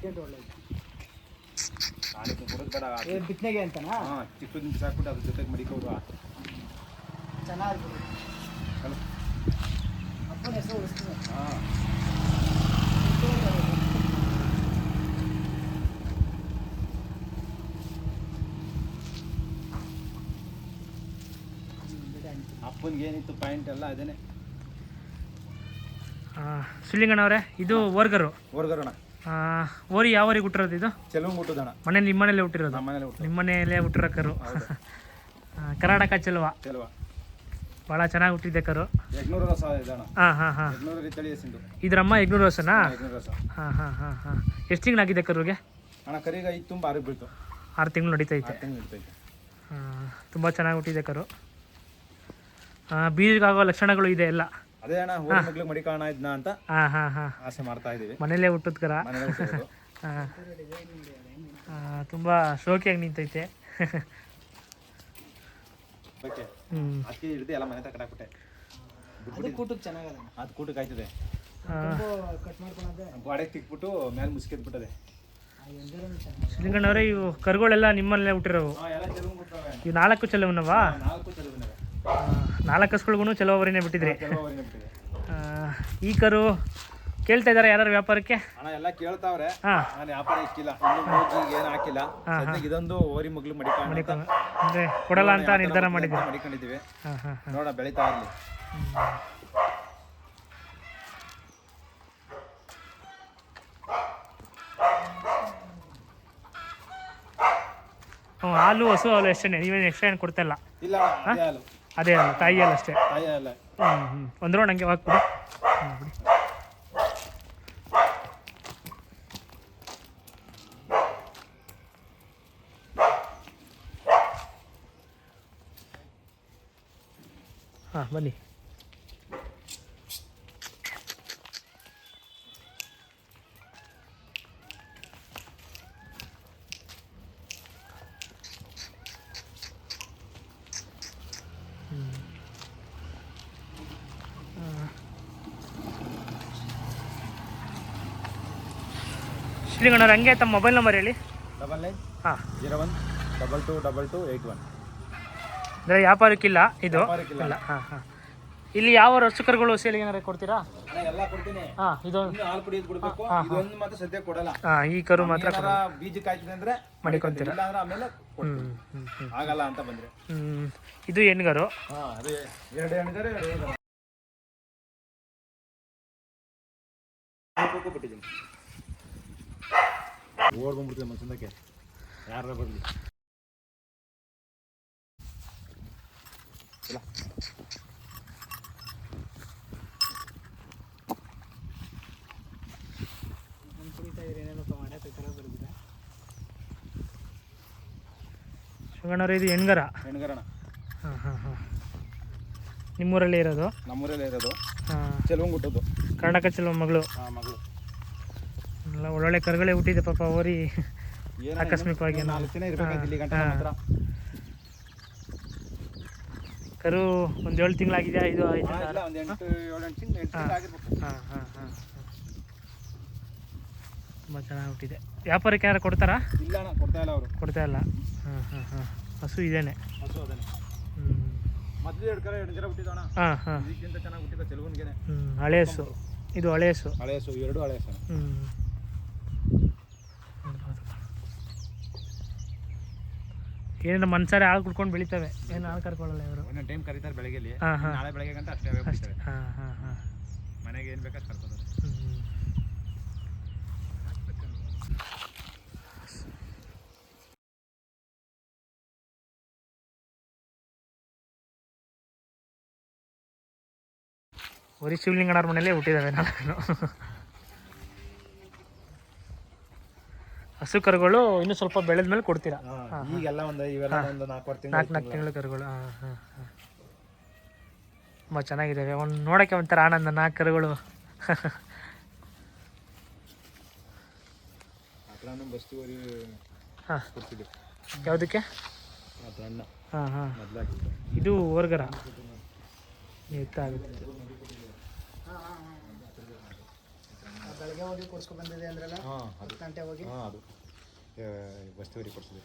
ಅತ್ಯಂತ ಒಳ್ಳೇದು ನಾಳೆ ಕೊಡೋದು ಬೇಡ ಏ ಅಂತನಾ? ಹಾಂ ಚಿಕ್ಕದಿಂದ ಸಾಕ್ಬಿಟ್ಟು ಅದ್ರ ಜೊತೆಗೆ ಮಡಿಕೋರು ಚೆನ್ನಾಗಿ ಅಪ್ಪನ ಹೆಸರು ಉಳಿಸ್ತೀನಿ. ಹಾಂ. ಅಪ್ಪನಿಗೆ ಏನಿತ್ತು ಪಾಯಿಂಟ್ ಎಲ್ಲ ಅದೇನೆ ಅವರೇ ಇದು ವರ್ಗರು. ಹೊರ್ಗರೋಣ ಆ, ಓರಿ ಯಾವ ಊರಿಗೆ ಹುಟ್ಟಿರೋದು ಇದು? ಚೆಲುವು ಮುಟ್ಟುದಣ ಮನೇಲಿ ನಿಮ್ಮ ಮನೇಲೆ ಹುಟ್ಟಿರೋದು? ನಮ್ಮ ಹುಟ್ಟು ನಿಮ್ಮ ಮನೆಯಲ್ಲೇ ಹುಟ್ಟಿರೋ ಕರು. ಕರ್ನಾಟಕ ಚೆಲುವ. ಚೆಲುವ. ಭಾಳ ಚೆನ್ನಾಗಿ ಹುಟ್ಟಿದ್ದೆ ಕರು. ಯಜ್ಞೂರು ರಸ ಇದಣ ಹಾಂ ಹಾಂ ಹಾಂ. ಯಜ್ಞೂರು ಇದ್ರಮ್ಮ ಎಗ್ನೂರು ರಸನಾ ಯಜ್ಞೂರು ರಸ ಹಾಂ ಹಾಂ ಹಾಂ ಹಾಂ. ಎಷ್ಟು ತಿಂಗಳಾಗಿದೆ ಕರುಗೆ? ಅಣ್ಣ ಕರಿಗೆ ಐದು ತುಂಬ ಆರು ಬೀಳ್ತು. ಆರು ತಿಂಗಳು ನಡೀತೈತೆ ತಿಂಗಳು ತುಂಬ ಚೆನ್ನಾಗಿ ಹುಟ್ಟಿದೆ ಕರು. ಬೀದಿಗಾಗೋ ಬೀಜಕ್ಕಾಗೋ ಲಕ್ಷಣಗಳು ಇದೆ ಎಲ್ಲ. ಅದೇ ಅಣ್ಣ ಹೋದ ಮಗ್ಳಿಗೆ ಮಡಿಕಾಣ ಇದ್ನ ಅಂತ ಹಾ ಹಾ ಹಾ. ಆಸೆ ಮಾಡ್ತಾ ಇದೀವಿ. ಮನೇಲೇ ಹುಟ್ಟದ್ಕರ ಮನೇಲಿ ಹುಟ್ಟಿರೋದು. ತುಂಬ ಶೋಕಿಯಾಗಿ ನಿಂತೈತೆ. ಓಕೆ. ಹ್ಞೂ ಅಕ್ಕಿ ಹಿಡ್ದು ಎಲ್ಲ ಮನೆ ತಕ್ಕ ಕಟ್ಟಾಕ್ಬಿಟ್ಟೆ ಅದು ಕೂಟಕ್ಕೆ ಚೆನ್ನಾಗದ ಅದು ಕೂಟಕ್ಕೆ ಆಯ್ತದೆ. ಕಟ್ ಮಾಡ್ಕೊಳದೆ. ಬಾಡೆಗೆ ತಿಕ್ಬಿಟ್ಟು ಮೇಲೆ ಮುಸ್ಕೆದ್ಬಿಟ್ಟದೆ ಆ ಎಂದರನ್ನು ಚೆನ್ನಾಗಿ ಶ್ರೀಗಣ್ಣವ್ರೆ ಇವು ಕರುಗಳೆಲ್ಲ ನಿಮ್ಮಲ್ಲೇ ಹುಟ್ಟಿರೋವು. ಹಾಂ ಎಲ್ಲ ಚೆಲುವು ಬಿಟ್ರವೆ ಇವು ನಾಲ್ಕು ಚೆಲುವನವಾ? ನಾಲ್ಕು ಚೆಲುವಿನವೆ. ನಾಲ್ಕು ಹಸುಗಳಿಗೂ ಚೆಲುವವರಿನೇ ಬಿಟ್ಟಿದ್ರಿ. ಈಕರು ಈ ಕರು ಕೇಳ್ತಾ ಇದಾರೆ ಯಾರು ವ್ಯಾಪಾರಕ್ಕೆ? ಅಣ್ಣ ಎಲ್ಲ ಕೇಳ್ತಾವ್ರೆ. ನಾನು ವ್ಯಾಪಾರ ಇಕ್ಕಿಲ್ಲ. ಏನು ಹಾಕಿಲ್ಲ. ಇದೊಂದು ಓರಿ ಮಗ್ಳು ಮಡಿಕೊಂಡು ಅಂದ್ರೆ ಕೊಡಲ್ಲ ಅಂತ ನಿರ್ಧಾರ ಮಾಡಿದ್ವಿ ಹಾಂ ನೋಡ ಬೆಳಿತಾ ಇರಲಿ. ಹ್ಞೂ ಹಾಲು ಹಸು ಹಾಲು ಎಷ್ಟೇ ನೀವೇನು ಎಕ್ಸ್ಟ್ರಾ ಏನು ಕೊಡ್ತಾ ಇಲ್ಲ? ಇಲ್ಲ ಅದೇ ಹಾಲು ಅದೇ ಅಲ್ಲ ತಾಯಿ ಹಾಲು ಅಷ್ಟೇ. ತಾಯಿ ಅಲ್ಲ. ಹ್ಞೂ ಹ್ಞೂ ಒಂದು ರೌಂಡ್ ಹಂಗೆ ಹಾಕ್ಬಿಡಿ. ಹ್ಞೂ ಬಿಡಿ. ಹಾಂ ಬನ್ನಿ. ಶ್ರೀಗಣ್ಣವ್ರು ಹಂಗೆ ತಮ್ಮ ಮೊಬೈಲ್ ನಂಬರ್ ಹೇಳಿ? ಡಬಲ್ ನೈನ್ ಹಾಂ. Zero one double two double two eight one ಅಂದರೆ ವ್ಯಾಪಾರಕ್ಕಿಲ್ಲ ಇದು? ವ್ಯಾಪಾರಕ್ಕಿಲ್ಲ. ಇಲ್ಲ. ಹಾಂ ಹಾಂ. ಇಲ್ಲಿ ಯಾವ ರಸಕರುಗಳು ಕರುಗಳು ಸೇಲಿಗೆ ಏನಾರು ಕೊಡ್ತೀರಾ ಎಲ್ಲ ಕೊಡ್ತೀನಿ. ಹಾಂ ಇದು ಇನ್ನು ಹಾಲು ಕುಡಿಯೋದು ಕೊಡ್ಬೇಕು. ಇದೊಂದು ಮಾತ್ರ ಸದ್ಯ ಕೊಡಲ್ಲ. ಹಾಂ ಈ ಕರು ಮಾತ್ರ ಏನಾರ ಬೀಜಕ್ಕೆ ಹಾಕಿದೆ ಅಂದ್ರೆ ಮಡಿಕೊಂತೀರ? ಇಲ್ಲ ಅಂದ್ರೆ ಆಮೇಲೆ ಹ್ಞೂ ಕೊಡ್ತೀನಿ. ಹ್ಞೂ ಹ್ಞೂ ಆಗಲ್ಲ ಅಂತ ಬಂದ್ರೆ. ಹ್ಞೂ ಇದು ಹೆಣ್ಗರು? ಹಾ ಅದೇ ಎರಡು ಹೆಣ್ಣಿದ್ದಾರೆ ಎರಡು ಹುಡುಗರು. ನಾಲ್ಕಕ್ಕೂ ಬಿಟ್ಟಿದ್ದೀನಿ ಓಡ್ ಬಂದ್ಬಿಡ್ತೀವಿ ಚಂದಕ್ಕೆ. ಯಾರ ಬರಲಿ ಶಿವಣ್ಣವ್ರು ಇದು ಹೆಣ್ಗರ? ಹೆಣ್ಗರಣ ಹಾಂ ಹಾಂ ಹಾಂ. ನಿಮ್ಮೂರಲ್ಲೇ ಇರೋದು? ನಮ್ಮೂರಲ್ಲೇ ಇರೋದು. ಹಾಂ. ಚೆಲುವಂಗ್ ಹುಟ್ಟೋದು ಕರ್ನಾಟಕ ಚೆಲುವ ಮಗಳು. ಹಾ ಮಗಳು. ಎಲ್ಲ ಒಳ್ಳೊಳ್ಳೆ ಕರುಗಳೇ ಹುಟ್ಟಿದೆ ಪಾಪ ಅವರಿ ಆಕಸ್ಮಿಕವಾಗಿ ನಾಲ್ಕು ದಿನ ಇರಬೇಕು ಇಲ್ಲಿ ಗಂಟೆ ನಮ್ಮ ಹತ್ರ. ಕರು ಒಂದು ಏಳು ತಿಂಗಳಾಗಿದೆ ಇದು ಐದು ಹಾಂ ತುಂಬ ಚೆನ್ನಾಗಿ ಹುಟ್ಟಿದೆ. ವ್ಯಾಪಾರಕ್ಕೆ ಯಾರು ಕೊಡ್ತಾರಾ? ಇಲ್ಲ ಅಣ್ಣ ಕೊಡ್ತಾ ಇಲ್ಲ ಅವರು. ಕೊಡ್ತಾ ಇಲ್ಲ. ಹಾಂ ಹಾಂ ಹಾಂ. ಹಸು ಇದೇನೆ. ಹಸು ಅದೇನೆ. ಹ್ಞೂ ಮೊದಲು ಎರಡು ಕರೆ ಎರಡು ಜನ ಹುಟ್ಟಿದೋಣ ಹಾಂ ಹಾಂ. ಚೆನ್ನಾಗಿ ಹುಟ್ಟಿದ ಚೆಲುವನ್ಗೆನೆ ಹ್ಞೂ ಹಳೆ ಹಸು. ಇದು ಹಳೆ ಹಸು. ಹಳೆ ಹಸು ಎರಡು ಹಳೆ ಹಸು ಹ್ಞೂ ಏನೇನು ಮನ್ಸಾರೆ ಹಾಳು ಕುಡ್ಕೊಂಡು ಬೆಳಿತಾವೆ ಏನು ಹಾಳು ಕರ್ಕೊಳ್ಳಲ್ಲ ಇವರು ಒಂದೊಂದು ಟೈಮ್ ಕರೀತಾರೆ ಬೆಳಗ್ಗೆ ಇಲ್ಲಿ ಹಾಂ ನಾಳೆ ಬೆಳಗ್ಗೆ ಗಂಟ ಅಷ್ಟೇ ಅವೇ ಹಾಂ ಹಾಂ ಹಾಂ ಮನೆಗೆ ಏನು ಬೇಕಾದ್ರೆ ಕರ್ಕೋದು ಹ್ಞೂ ಬರೀ ಶಿವಲಿಂಗಣ್ಣವ್ರ ಮನೇಲೇ ಹುಟ್ಟಿದ್ದಾವೆ ನಾನು ಹಸು ಕರುಗಳು ಇನ್ನು ಸ್ವಲ್ಪ ಬೆಳೆದ ಮೇಲೆ ಕೊಡ್ತೀರಾ? ಈಗೆಲ್ಲ ಒಂದು ಇವೆಲ್ಲ ಒಂದು ನಾಲ್ಕು ತಿಂಗಳು ನಾಲ್ಕು ನಾಲ್ಕು ತಿಂಗಳು ಕರುಗಳು. ಹಾಂ ಹಾಂ ಹಾಂ. ತುಂಬ ಚೆನ್ನಾಗಿದ್ದಾವೆ ಒಂದು ನೋಡೋಕ್ಕೆ ಒಂಥರ ಆನಂದ ನಾಲ್ಕು ಕರುಗಳು. ಯಾವುದಕ್ಕೆ? ಹಾಂ ಹಾಂ. ಇದು ಹೊರ್ಗರ. ಎತ್ತ ಹೋಗಿ ಕೊಡ್ಸ್ಕೊ ಬಂದಿದೆ ಅಂದ್ರಲ್ಲ? ಹಾಂ ಅದು. ಗಂಟೆ ಹೋಗಿ? ಹಾಂ ಅದು. ವಸ್ತುವರಿ ಕೊಡ್ಸಿದೆ